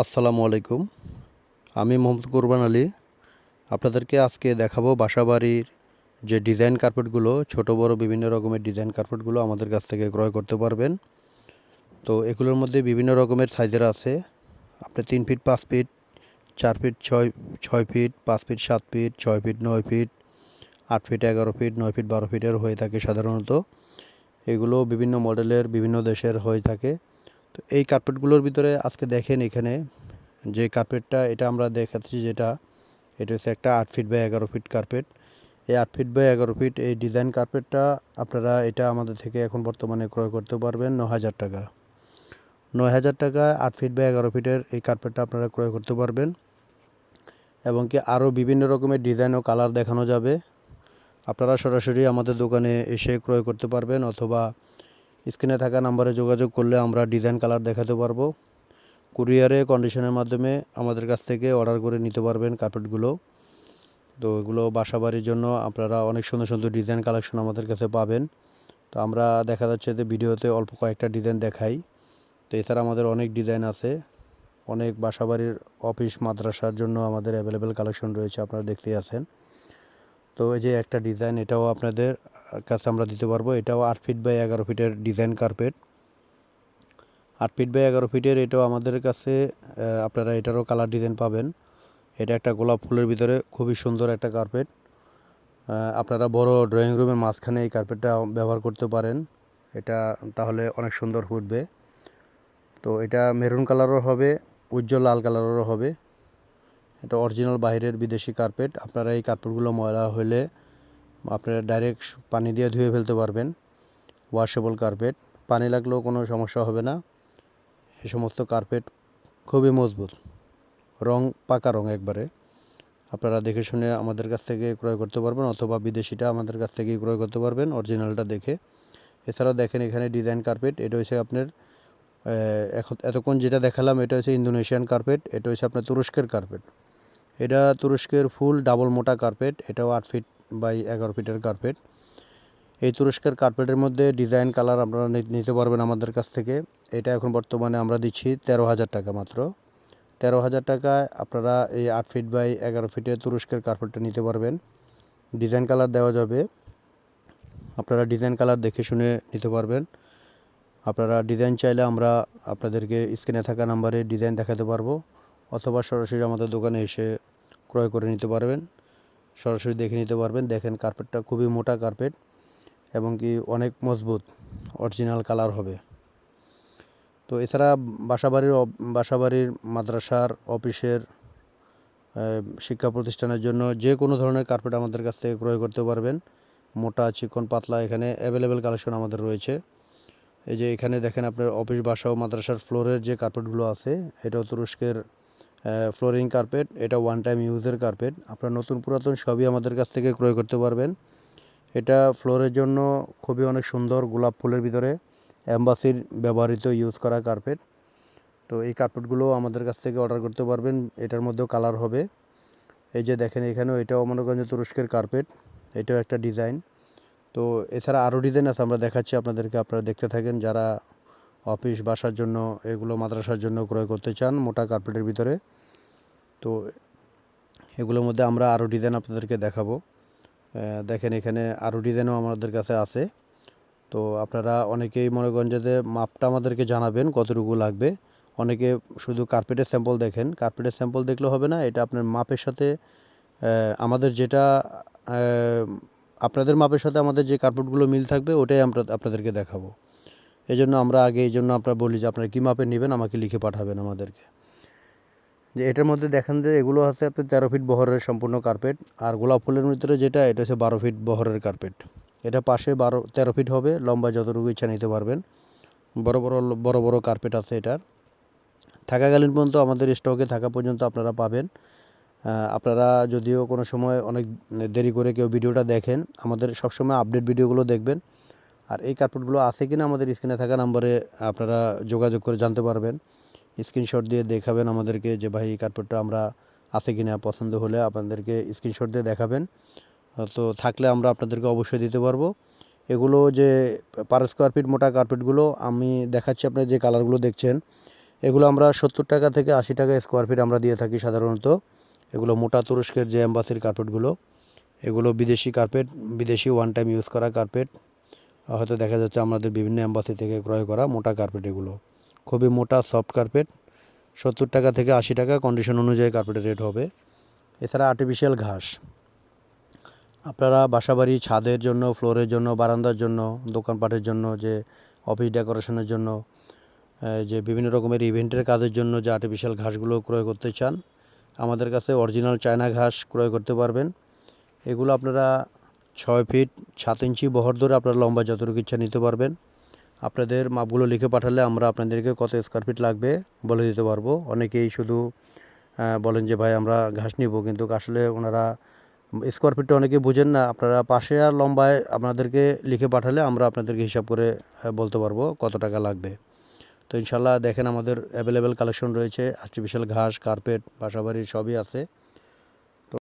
আসসালামু আলাইকুম। আমি মোহাম্মদ কোরবান আলী। আপনাদেরকে আজকে দেখাবো বাসাবাড়ির যে ডিজাইন কার্পেটগুলো, ছোট, বড়, বিভিন্ন রকমের ডিজাইন কার্পেটগুলো আমাদের কাছ থেকে ক্রয় করতে পারবেন। তো এগুলোর মধ্যে বিভিন্ন রকমের সাইজের আছে। আপনি তিন ফিট, পাঁচ ফিট, চার ফিট, ছয় ছয় ফিট, পাঁচ ফিট, সাত ফিট, ছয় ফিট, নয় ফিট, আট ফিট, এগারো ফিট, নয় ফিট, বারো ফিটের হয়ে থাকে সাধারণত। এগুলো বিভিন্ন মডেলের বিভিন্ন দেশের হয়ে থাকে। তো এই কার্পেটগুলোর ভিতরে আজকে দেখেন এখানে যে কার্পেটটা এটা আমরা দেখাচ্ছি যেটা, এটা হচ্ছে একটা আট ফিট বাই এগারো ফিট কার্পেট এই আট ফিট বাই এগারো ফিট এই ডিজাইন কার্পেটটা আপনারা এটা আমাদের থেকে এখন বর্তমানে ক্রয় করতে পারবেন ন হাজার টাকা। নয় হাজার টাকা আট ফিট বাই এগারো ফিটের এই কার্পেটটা আপনারা ক্রয় করতে পারবেন। এবং কি আরও বিভিন্ন রকমের ডিজাইন ও কালার দেখানো যাবে। আপনারা সরাসরি আমাদের দোকানে এসে ক্রয় করতে পারবেন অথবা স্ক্রিনে থাকা নাম্বারে যোগাযোগ করলে আমরা ডিজাইন কালার দেখাতে পারব। কুরিয়ারে কন্ডিশনের মাধ্যমে আমাদের কাছ থেকে অর্ডার করে নিতে পারবেন কার্পেটগুলো তো এগুলো বাসা বাড়ির জন্য আপনারা অনেক সুন্দর সুন্দর ডিজাইন কালেকশন আমাদের কাছে পাবেন। তো আমরা দেখা যাচ্ছে যে ভিডিওতে অল্প কয়েকটা ডিজাইন দেখাই। তো এছাড়া আমাদের অনেক ডিজাইন আছে। অনেক বাসা বাড়ির অফিস মাদ্রাসার জন্য আমাদের অ্যাভেলেবেল কালেকশন রয়েছে, আপনারা দেখতেই আছেন। তো এই যে একটা ডিজাইন এটাও আপনাদের কাছে আমরা দিতে পারব। এটাও আট ফিট বাই এগারো ফিটের ডিজাইন কার্পেট। আট ফিট বাই এগারো ফিটের এটাও আমাদের কাছে আপনারা এটারও কালার ডিজাইন পাবেন। এটা একটা গোলাপ ফুলের ভিতরে খুবই সুন্দর একটা কার্পেট। আপনারা বড় ড্রয়িং রুমের মাঝখানে এই কার্পেটটা ব্যবহার করতে পারেন। এটা তাহলে অনেক সুন্দর ফুটবে। তো এটা মেরুন কালারও হবে, উজ্জ্বল লাল কালারেরও হবে। এটা অরিজিনাল বাইরের বিদেশি কার্পেট। আপনারা এই কার্পেটগুলো ময়লা হলে আপনারা ডাইরেক্ট পানি দিয়ে ধুয়ে ফেলতে পারবেন। ওয়াশেবল কার্পেট পানি লাগলেও কোনো সমস্যা হবে না। এ সমস্ত কার্পেট খুবই মজবুত। রং পাকা রং একবারে। আপনারা দেখে শুনে আমাদের কাছ থেকে ক্রয় করতে পারবেন অথবা বিদেশিটা আমাদের কাছ থেকেই ক্রয় করতে পারবেন অরিজিনালটা দেখে। এছাড়াও দেখেন এখানে ডিজাইন কার্পেট এটা হচ্ছে আপনার এতক্ষণ যেটা দেখালাম এটা হচ্ছে ইন্দোনেশিয়ান কার্পেট এটা হচ্ছে আপনার তুরস্কের কার্পেট এটা তুরস্কের ফুল ডাবল মোটা কার্পেট এটাও আট ফিট বাই এগারো ফিটের কার্পেট এই তুরস্কের কার্পেটের মধ্যে ডিজাইন কালার আপনারা নিতে পারবেন আমাদের কাছ থেকে। এটা এখন বর্তমানে আমরা দিচ্ছি তেরো হাজার টাকা মাত্র। তেরো হাজার টাকায় আপনারা এই আট ফিট বাই এগারো ফিটের তুরস্কের কার্পেটটা নিতে পারবেন। ডিজাইন কালার দেওয়া যাবে। আপনারা ডিজাইন কালার দেখে শুনে নিতে পারবেন। আপনারা ডিজাইন চাইলে আমরা আপনাদেরকে স্ক্রিনে থাকা নাম্বারে ডিজাইন দেখাতে পারব। অথবা সরাসরি আমাদের দোকানে এসে ক্রয় করে নিতে পারবেন। সরাসরি দেখে নিতে পারবেন। দেখেন কার্পেটটা খুবই মোটা কার্পেট এবং কি অনেক মজবুত অরিজিনাল কালার হবে। তো এছাড়া বাসাবাড়ির বাসাবাড়ির, মাদ্রাসার, অফিসের শিক্ষা প্রতিষ্ঠানের জন্য যে কোনো ধরনের কার্পেট আমাদের কাছ থেকে ক্রয় করতে পারবেন। মোটা, চিকন, পাতলা এখানে অ্যাভেলেবেল কালেকশন আমাদের রয়েছে। এই যে এখানে দেখেন আপনার অফিস বাসা ও মাদ্রাসার ফ্লোরের যে কার্পেটগুলো আছে এটাও তুরস্কের ফ্লোরিং কার্পেট এটা ওয়ান টাইম ইউজের কার্পেট আপনার নতুন পুরাতন সবই আমাদের কাছ থেকে ক্রয় করতে পারবেন। এটা ফ্লোরের জন্য খুবই অনেক সুন্দর গোলাপ ফুলের ভিতরে অ্যাম্বাসির ব্যবহৃত ইউজ করা কার্পেট তো এই কার্পেটগুলো আমাদের কাছ থেকে অর্ডার করতে পারবেন, এটার মধ্যেও কালার হবে। এই যে দেখেন এখানেও এটাও মনে তুরস্কের কার্পেট এটাও একটা ডিজাইন তো এছাড়া আরও ডিজাইন আছে, আমরা দেখাচ্ছি আপনাদেরকে, আপনারা দেখতে থাকেন যারা অফিস, বাসার জন্য, এগুলো মাদ্রাসার জন্য ক্রয় করতে চান মোটা কার্পেটের ভিতরে। তো এগুলোর মধ্যে আমরা আরও ডিজাইন আপনাদেরকে দেখাবো। দেখেন এখানে আরও ডিজাইনও আমাদের কাছে আছে। তো আপনারা অনেকেই মনে করেন যে মাপটা আমাদেরকে জানাবেন কতটুকু লাগবে। অনেকে শুধু কার্পেটের স্যাম্পল দেখেন। কার্পেটের স্যাম্পল দেখলে হবে না, এটা আপনার মাপের সাথে আমাদের যেটা আপনাদের মাপের সাথে আমাদের যে কার্পেটগুলো মিল থাকবে, ওটাই আমরা আপনাদেরকে দেখাবো। এই জন্য আমরা আগে এই জন্য আপনারা বলি যে আপনারা কী মাপে নেবেন, আমাকে লিখে পাঠাবেন আমাদেরকে। যে এটার মধ্যে দেখেন যে এগুলো আছে আপনি তেরো ফিট বহরের সম্পূর্ণ কার্পেট, আর গোলাপ ফুলের ভিতরে যেটা, এটা হচ্ছে বারো ফিট বহরের কার্পেট। এটা পাশে বারো, তেরো ফিট হবে, লম্বা যতটুকু ইচ্ছা নিতে পারবেন। বড় বড় বড় বড় কার্পেট আছে এটার। থাকাকালীন পর্যন্ত আমাদের স্টকে থাকা পর্যন্ত আপনারা পাবেন। আপনারা যদিও কোনো সময় অনেক দেরি করে কেউ ভিডিওটা দেখেন, আমাদের সবসময় আপডেট ভিডিওগুলো দেখবেন। আর এই কার্পেটগুলো আছে কিনা আমাদের স্ক্রিনে থাকা নাম্বারে আপনারা যোগাযোগ করে জানতে পারবেন। স্ক্রিনশট দিয়ে দেখাবেন আমাদেরকে যে, ভাই, এই কার্পেটটা আমরা আছে কিনা, পছন্দ হলে আপনাদেরকে স্ক্রিনশট দিয়ে দেখাবেন। তো থাকলে আমরা আপনাদেরকে অবশ্যই দিতে পারব। এগুলো যে পার স্কোয়ার ফিট মোটা কার্পেটগুলো আমি দেখাচ্ছি আপনার যে কালারগুলো দেখছেন, এগুলো আমরা সত্তর টাকা থেকে আশি টাকা স্কোয়ার ফিট আমরা দিয়ে থাকি সাধারণত। এগুলো মোটা তুরস্কের যে অ্যাম্বাসির কার্পেটগুলো এগুলো বিদেশি কার্পেট বিদেশি ওয়ান টাইম ইউজ করা কার্পেট হয়তো দেখা যাচ্ছে আমাদের বিভিন্ন অ্যাম্বাসি থেকে ক্রয় করা মোটা কার্পেট এগুলো। খুবই মোটা সফট কার্পেট সত্তর টাকা থেকে আশি টাকা কন্ডিশন অনুযায়ী কার্পেটের রেট হবে। এছাড়া আর্টিফিশিয়াল ঘাস। আপনারা বাসাবাড়ি, ছাদের জন্য ফ্লোরের জন্য, বারান্দার জন্য, দোকানপাটের জন্য, যে অফিস ডেকোরেশনের জন্য যে বিভিন্ন রকমের ইভেন্টের কাজের জন্য যে আর্টিফিশিয়াল ঘাসগুলো ক্রয় করতে চান, আমাদের কাছে অরিজিনাল চায়না ঘাস ক্রয় করতে পারবেন। এগুলো আপনারা ছয় ফিট সাত ইঞ্চি বহর ধরে আপনারা লম্বা যতটুকু ইচ্ছা নিতে পারবেন। আপনাদের মাপগুলো লিখে পাঠালে আমরা আপনাদেরকে কত স্কোয়ার ফিট লাগবে বলে দিতে পারব। অনেকেই শুধু বলেন যে, ভাই, আমরা ঘাস নিব। কিন্তু আসলে ওনারা স্কোয়ার ফিটটা অনেকে বুঝেন না। আপনারা পাশে আর লম্বায় আপনাদেরকে লিখে পাঠালে আমরা আপনাদেরকে হিসাব করে বলতে পারব কত টাকা লাগবে। তো ইনশাল্লাহ দেখেন আমাদের অ্যাভেলেবেল কালেকশন রয়েছে। আর্টিফিশিয়াল ঘাস কার্পেট বাসাবাড়ির সবই আছে।